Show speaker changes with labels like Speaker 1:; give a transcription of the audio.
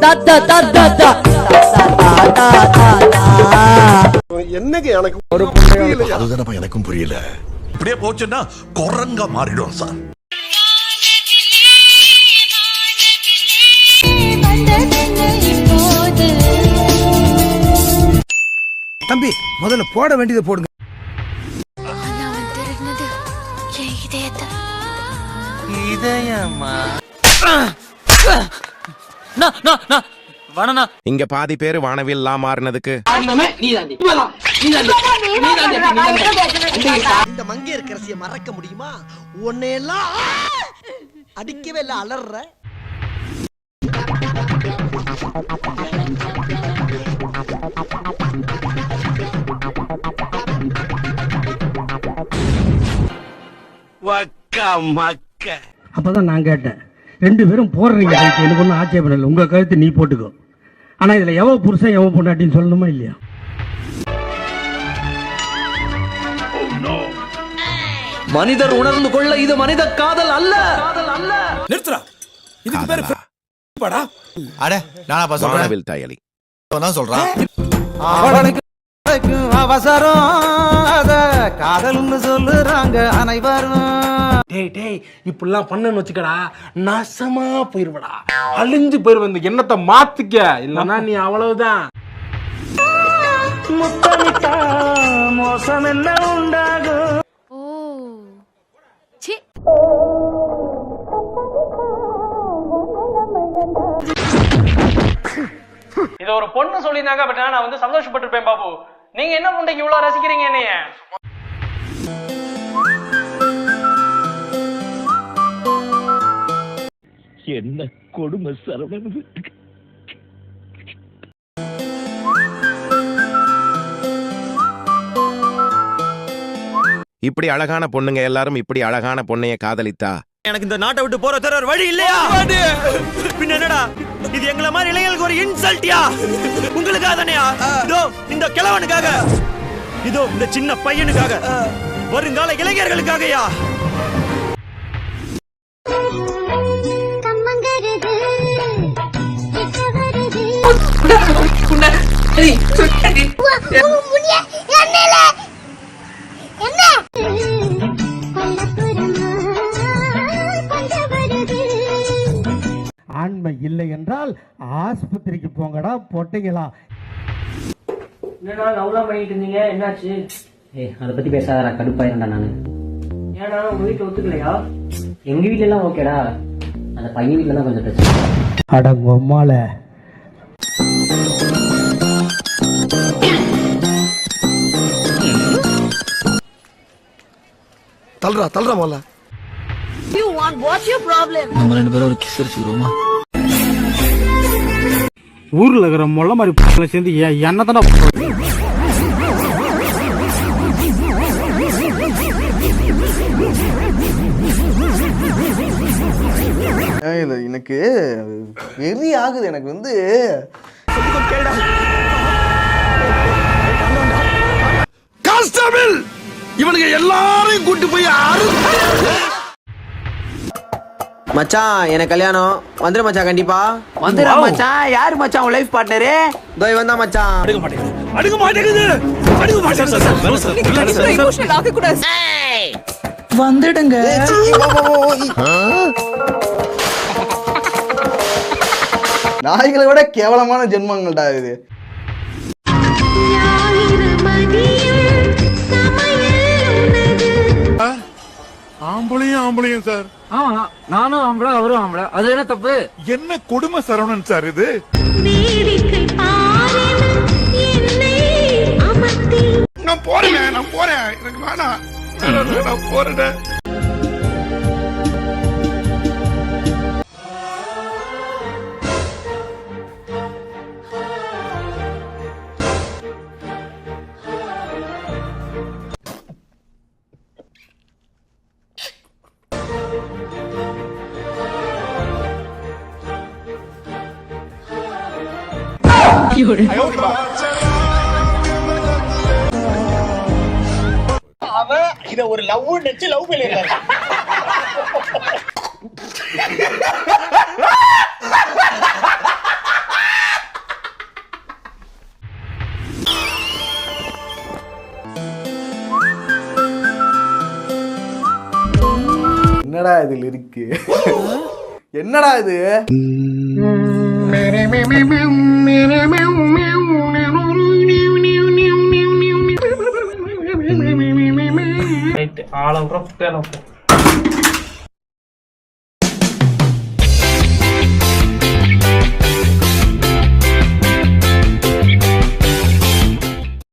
Speaker 1: த த த த
Speaker 2: என்னங்க எனக்கு
Speaker 3: அதுதானப்பா எனக்கும் புரியல
Speaker 4: இப்படியே போச்சுன்னா குரங்கா மாறிடும் சார்
Speaker 5: தம்பி முதல்ல போட வேண்டியதை போடுங்க.
Speaker 6: இங்க பாதி பேரு வானவில்லா மாறினதுக்கு.
Speaker 7: இந்த மங்கையர் கரசிய மறக்க முடியுமா? உன்னையெல்லாம் அடிக்கவே இல்ல அலற
Speaker 8: அப்பதான் நான் கேட்டேன். ரெண்டு பேரும் போடுறீங்க கழுத்து. எனக்கு ஒன்றும் ஆட்சேபம் இல்லை. உங்க கழுத்து நீ போட்டுக்கோ. ஆனா இதுல எவ புருஷன் எவ பொண்டாட்டின்னு சொல்லணுமா இல்லையா?
Speaker 7: மனிதர் உணர்ந்து கொள்ள இது மனித காதல் அல்ல.
Speaker 5: நிறுத்துறா இதுக்கு பேரு படா.
Speaker 3: அட நானாப்பா சொல்றேன்? சொல்றான்
Speaker 7: அவசரம். அத காதல்னு சொல்லுறாங்க அனைவரும்.
Speaker 8: டேய் டேய் இப்படிலாம் பண்ணன்னு வச்சுக்கடா நாசமா போயிருவடா. அழிஞ்சு போயிருவ இந்த எண்ணத்தை மாத்திக்க. இல்லனா நீ அவ்வளவுதான். முத்தமிட்டா மோசம் என்ன உண்டாகும்?
Speaker 9: இது ஒரு பொண்ணு சொல்லியிருந்தாங்க பட் நான் வந்து சந்தோஷப்பட்டிருப்பேன் பாபு. நீங்க என்ன பண்றீங்க இவ்வளவு ரசிக்கிறீங்க என்னைய?
Speaker 4: என்ன கொடுமை சரவணன்
Speaker 6: இப்படி அழகான பொண்ணுங்க எல்லாரும் இப்படி அழகான பொண்ணைய காதலித்தா?
Speaker 7: எனக்கு இந்த நாட்டை விட்டு போற தர வழி இல்லையா? பின்ன என்னடா? இது எங்களை மாதிரி இளைஞர்களுக்கு ஒரு இன்சல்ட்டியா உங்களுக்காக தானேயா? இதோ இந்த கிழவனுக்காக. இதோ இந்த சின்ன பையனுக்காக. வருங்கால இளைஞர்களுக்காகயா.
Speaker 8: ஆண்மை இல்லை என்றால் ஆஸ்பத்திரிக்கு போங்கடா பொட்டைங்களா?
Speaker 9: என்னடா லவ்லாம் பண்ணிட்டு இருந்தீங்க? என்னாச்சு?
Speaker 1: ஏய் அதை பத்தி பேசாதடா கடுப்பாயிருந்தா நானு.
Speaker 9: ஏன்னா உங்க வீட்டுல ஒத்துக்கலையா?
Speaker 1: எங்க வீட்ல எல்லாம் ஓகேடா. அந்த பையன் வீட்ல தான் கொஞ்சம் பிரச்சனை.
Speaker 8: அடங்கொம்மால
Speaker 3: தள்ளுறா தள்ளுறா முதல்ல.
Speaker 8: ஊர்ல இருக்கிற மொள்ள மாதிரி சேர்ந்து என்ன தானே
Speaker 7: எனக்கு வெறி ஆகுது. எனக்கு வந்து
Speaker 3: கான்ஸ்டபிள்! இவனுங்க எல்லாரையும் கூட்டி போய் அறு
Speaker 7: மச்சான் எனக்கு கல்யாணம். வந்துரு மச்சான் கண்டிப்பா. வந்துரு மச்சான். யாரு மச்சான் உன் லைஃப் பார்ட்னரு இதோ இவன் தான் மச்சான்.
Speaker 5: அடுக்க மாட்டேங்குது. அடுக்க மாட்டேங்குது.
Speaker 7: வந்துடுங்க. நாய்களை விட கேவலமான ஜென்மங்கள்டா இது.
Speaker 4: ஆம்பளையும் ஆம்பளையும் சார்.
Speaker 9: ஆமா நானும் ஆம்பளை அவரும் ஆம்பளை. அது என்ன தப்பு?
Speaker 4: என்ன கொடுமை சரவணன் சார் இது? நான் போறேன் நான் போறேன். எனக்கு வேணாம். நான் போறேன்.
Speaker 9: 有人。அவன் ஒரு லவ் நினைச்சு லவ்
Speaker 10: என்னடா இதில் இருக்கு? என்னடா இது?
Speaker 9: आळवरो त्याला